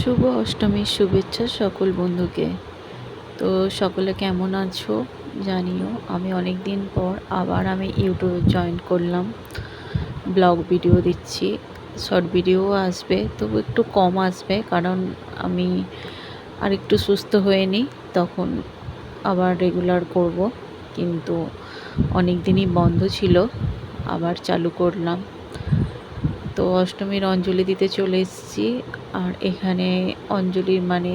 শুভ অষ্টমীর শুভেচ্ছা সকল বন্ধুকে। তো সকলে কেমন আছো জানিও। আমি অনেক দিন পর আবার আমি ইউটিউবে জয়েন করলাম। ব্লগ ভিডিও দিচ্ছি। শর্ট ভিডিও আসবে, তবু একটু কম আসবে কারণ আমি আর একটু সুস্থ হয়ে নিই তখন আবার রেগুলার করব। কিন্তু অনেক দিনই বন্ধ ছিল, আবার চালু করলাম। তো অষ্টমীর অঞ্জলি দিতে চলে এসেছি। আর এখানে অঞ্জলির মানে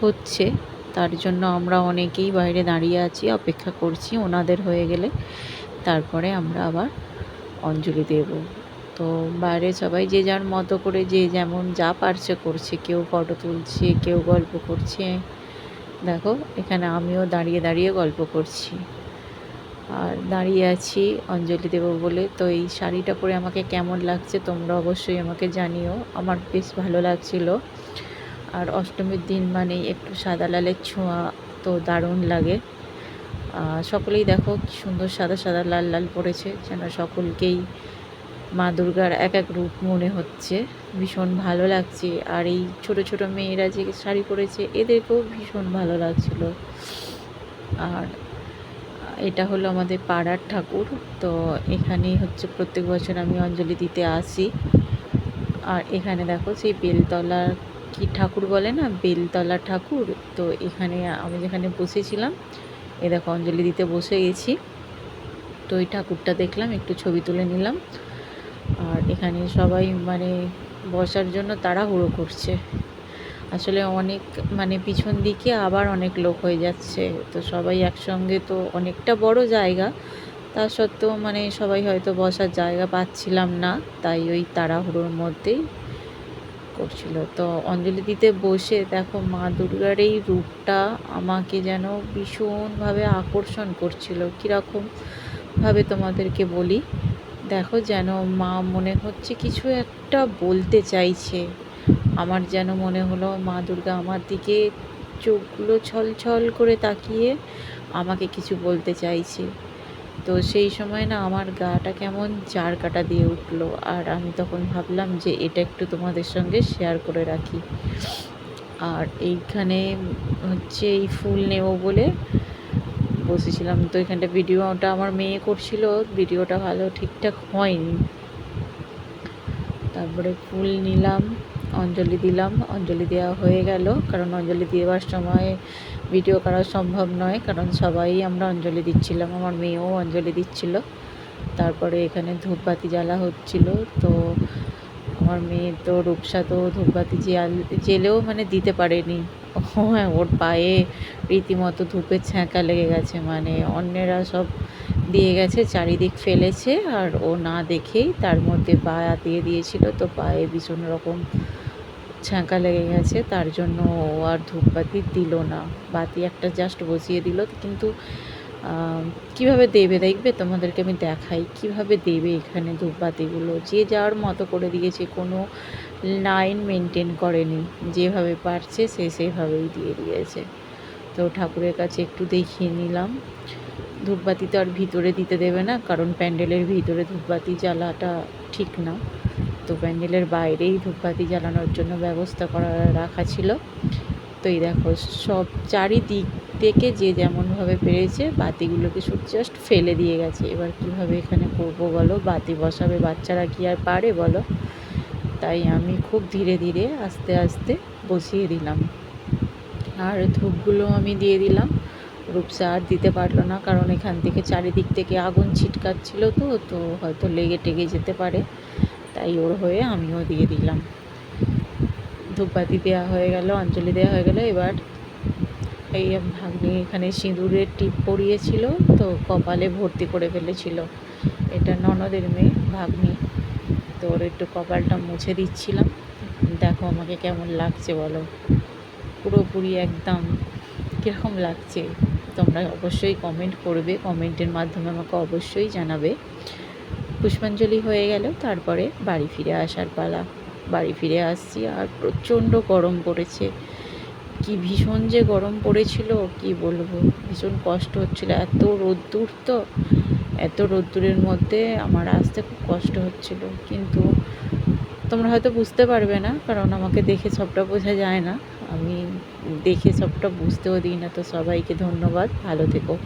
হচ্ছে, তার জন্য আমরা অনেকেই বাইরে দাঁড়িয়ে আছি, অপেক্ষা করছি ওনাদের হয়ে গেলে। তারপরে আমরা আবার অঞ্জলি দেব। তো বাইরে সবাই যে যার মতো করে যে যেমন যা পারছে করছে, কেউ ফটো তুলছে, কেউ গল্প করছে। দেখো, এখানে আমিও দাঁড়িয়ে দাঁড়িয়ে গল্প করছি। আর দাঁড়িয়ে আছি অঞ্জলি দেব বলে। তো এই শাড়িটা পরে আমাকে কেমন লাগছে তোমরা অবশ্যই আমাকে জানিও। আমার বেশ ভালো লাগছিল। আর অষ্টমীর দিন মানে একটু সাদা লালের ছোঁয়া তো দারুণ লাগে। সকলেই দেখো কি সুন্দর সাদা সাদা লাল লাল পড়েছে, যেন সকলকেই মা দুর্গার এক এক রূপ মনে হচ্ছে। ভীষণ ভালো লাগছে। আর এই ছোট ছোট মেয়েরা যে শাড়ি পরেছে, এদেরকেও ভীষণ ভালো লাগছিল। আর এটা হলো আমাদের পাড়ার ঠাকুর। তো এখানেই হচ্ছে প্রত্যেক বছর আমি অঞ্জলি দিতে আসি। আর এখানে দেখো সেই বেলতলার কি ঠাকুর বলে না? বেলতলা ঠাকুর। তো এখানে আমি যেখানে বসেছিলাম, এ দেখো অঞ্জলি দিতে বসে গেছি। তো ওই ঠাকুরটা দেখলাম, একটু ছবি তুলে নিলাম। আর এখানে সবাই মানে বসার জন্য তাড়াহুড়ো করছে। আসলে অনেক মানে পিছন দিকে আবার অনেক লোক হয়ে যাচ্ছে। তো সবাই একসঙ্গে তো অনেকটা বড় জায়গা। তা সত্ত্বেও মানে সবাই হয়তো বসার জায়গা পাচ্ছিলাম না। তাই ওই তাড়াহুড়োর মধ্যেই করছিল। তো অঞ্জলি দিতে বসে দেখো মা দুর্গার এই রূপটা আমাকে যেন ভীষণভাবে আকর্ষণ করছিল। কীরকমভাবে তোমাদেরকে বলি? দেখো যেন মা মনে হচ্ছে কিছু একটা বলতে চাইছে। আমার যেন মনে হলো, মা দুর্গা আমার দিকে চোখগুলো ছল ছল করে তাকিয়ে আমাকে কিছু বলতে চাইছে। তো সেই সময় না আমার গাটা কেমন চার কাটা দিয়ে উঠল, আর আমি তখন ভাবলাম যে এটা একটু তোমাদের সঙ্গে শেয়ার করে রাখি। আর এইখানে হচ্ছে এই ফুল নেব বলে বসেছিলাম। তো এখানটা ভিডিওটা আমার মেয়ে করছিল, ভিডিওটা ভালো ঠিকঠাক হয়নি। তারপরে ফুল নিলাম। অঞ্জলি দিলাম। অঞ্জলি দেওয়া হয়ে গেল। কারণ অঞ্জলি দেওয়ার সময় ভিডিও করা সম্ভব নয়। কারণ সবাই আমরা অঞ্জলি দিচ্ছিলাম। আমার মেয়েও অঞ্জলি দিচ্ছিল। তারপরে এখানে ধূপবাতি জ্বালা হচ্ছিল। তো আমার মেয়ে তো রূপসা তো ধূপবাতি জেলেও মানে দিতে পারেনি। হ্যাঁ ওর পায়ে রীতিমতো ধূপের ছ্যাঁকা লেগে গেছে। মানে অন্যেরা সব দিয়ে গেছে, চারিদিক ফেলেছে। আর ও না দেখেই তার মধ্যে পা দিয়ে দিয়েছিল। তো পায়ে ভীষণ রকম ছ্যাঁকা লেগে গেছে, তার জন্য ও আর ধূপবাতি দিল না। বাতি একটা জাস্ট বসিয়ে দিল, কিন্তু কীভাবে দেবে? দেখবে? তোমাদেরকে আমি দেখাই। কীভাবে দেবে এখানে ধূপবাতিগুলো যে যার মতো করে দিয়েছে, কোনো লাইন মেনটেন করেনি। যেভাবে পারছে, সে সেভাবেই দিয়ে দিয়েছে। তো ঠাকুরের কাছে একটু দেখিয়ে নিলাম। ধূপবাতি তো আর ভিতরে দিতে দেবে না, কারণ প্যান্ডেলের ভিতরে ধূপবাতি জ্বালাটা ঠিক না। তো প্যান্ডেলের বাইরেই ধূপবাতি জ্বালানোর জন্য ব্যবস্থা করা, রাখা ছিল। তো এই দেখো, সব চারিদিক থেকে যে যেমনভাবে পেরেছে বাতিগুলোকে শুধু জাস্ট ফেলে দিয়ে গেছে। এবার কীভাবে এখানে করব বলো? বাতি বসাবে বাচ্চারা কি আর পারে বলো? তাই আমি খুব ধীরে ধীরে আস্তে আস্তে বসিয়ে দিলাম। আর ধূপগুলো আমি দিয়ে দিলাম। রূপসা আর দিতে পারল না, কারণ এখান থেকে চারিদিক থেকে আগুন ছিটকাচ্ছিল তো তো হয়তো লেগে টেগে যেতে পারে। তাই ওর হয়ে আমিও দিয়ে দিলাম। ধূপবাতি দেওয়া হয়ে গেল, অঞ্জলি দেওয়া হয়ে গেল। এবার এই ভাগ্নি এখানে সিঁদুরের টিপ পরিয়েছিল, তো কপালে ভর্তি করে ফেলেছিল। এটা ননদের মেয়ে, ভাগ্নি। তো ওর একটু কপালটা মুছে দিচ্ছিলাম। দেখো আমাকে কেমন লাগছে বলো। পুরোপুরি একদম কীরকম লাগছে? তোমরা অবশ্যই কমেন্ট করবে। কমেন্টের মাধ্যমে আমাকে অবশ্যই জানাবে। পুষ্পাঞ্জলি হয়ে গেল, তারপরে বাড়ি ফিরে আসার পালা। বাড়ি ফিরে আসছি, আর প্রচণ্ড গরম পড়েছে। কি ভীষণ যে গরম পড়েছিল, কি বলব? ভীষণ কষ্ট হচ্ছিল। এত রোদ্দুর তো, এত রোদ্দুরের মধ্যে আমার আসতে খুব কষ্ট হচ্ছিল। কিন্তু তোমরা হয়তো বুঝতে পারবে না, কারণ আমাকে দেখে সবটা বোঝা যায় না। আমি দেখে সবটা বুঝতেও দিই না, তো সবাইকে ধন্যবাদ। ভালো থেকো।